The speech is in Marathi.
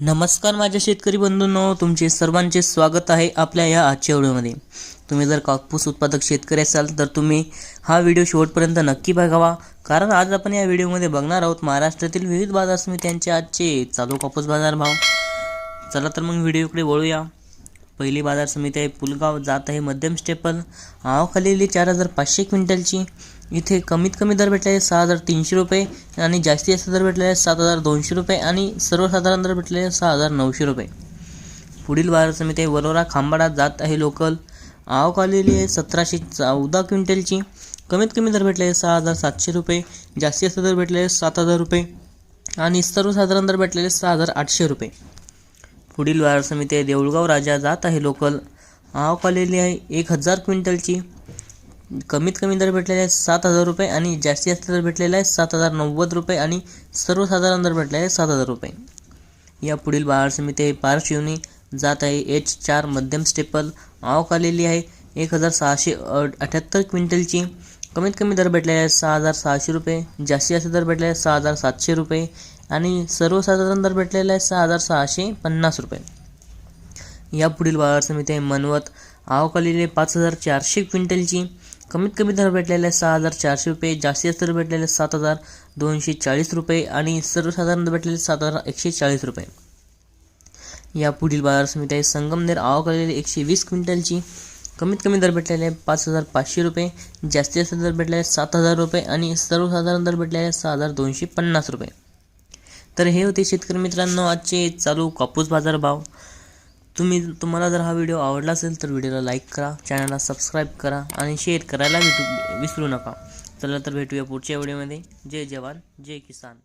नमस्कार माझ्या शेतकरी बंधूंनो तुमचे सर्वांचे स्वागत आहे आपल्या या आजच्या व्हिडिओमध्ये. तुम्ही जर कापूस उत्पादक शेतकरी असाल तर तुम्ही हा व्हिडिओ शेवटपर्यंत नक्की बघावा. कारण आज आपण या व्हिडिओमध्ये बघणार आहोत महाराष्ट्रातील विविध बाजार समित्यांचे आजचे चालू कापूस बाजार भाव. चला तर मग व्हिडिओकडे वळूया. पहिली बाजार समिती आहे पुलगाव. जात आहे मध्यम स्टेपल. आवाखालीली चार हजार पाचशे क्विंटलची. इथे कमीत कमी दर भेटलेले सहा हजार तीनशे रुपये आणि जास्तीत जास्त दर भेटलेले सात हजार दोनशे रुपये आणि सर्वसाधारण दर भेटलेले सहा हजार नऊशे रुपये. पुढील बाजार समिती आहे. वरोरा खांबाडा जात आहे लोकल. आवाखालीली आहे सतराशे चौदा क्विंटलची. कमीत कमी दर भेटलेले सहा हजार सातशे रुपये. जास्तीत जास्त दर भेटलेले सात हजार रुपये. आणि सर्वसाधारण दर भेटलेले सहा हजार आठशे रुपये. पुढील बाजार समिती आहे. देऊळगाव राजा जात आहे लोकल. आवाखालेली आहे एक हजार क्विंटलची. कमीत कमी दर भेटलेले आहे सात हजार रुपये आणि जास्तीत जास्त दर भेटलेला आहे सात हजार नव्वद रुपये आणि सर्वसाधारण दर भेटलेला आहे सात हजार रुपये. या पुढील बाजार समिती आहे पारशिवनी जात आहे. एच चार मध्यम स्टेपल आवाखालेली आहे. एक हजार सहाशे अठ्ठ्याहत्तर क्विंटलची कमीत कमी दर भेटलेला आहे सहा हजार सहाशे रुपये. जास्तीत जास्त दर भेटलेला आहे सहा हजार सातशे रुपये आणि सर्वसाधारण दर भेटलेला आहे सहा हजार सहाशे पन्नास रुपये. या पुढील बाजार समिती आहे मनवत. आवाखालीले पाच हजार चारशे क्विंटलची. कमीत कमी दर भेटलेले सहा हजार चारशे रुपये जास्तीत जास्त दर भेटलेले सात हजार दोनशे चाळीस रुपये आणि सर्वसाधारण दर भेटलेले सात हजार एकशे चाळीस रुपये. या पुढील बाजार समिती आहे संगमनेर आवाखालीले एकशे वीस क्विंटलची कमीत कमी दर भेटलेले पाच हजार पाचशे रुपये जास्तीत जास्त दर भेटलेले सात हजार रुपये आणि सर्वसाधारण दर भेटलेले सहा हजार दोनशे पन्नास रुपये. तर हे होते शेतकरी मित्रांनो आजचे चालू कापूस बाजार भाव. तुम्ही तुम्हाला जर हा व्हिडिओ आवडला असेल तर व्हिडिओला लाईक करा चॅनलला सबस्क्राईब करा आणि शेअर करायला भेटू विसरू नका. चला तर भेटूया पुढच्या व्हिडिओमध्ये जय जवान जय किसान.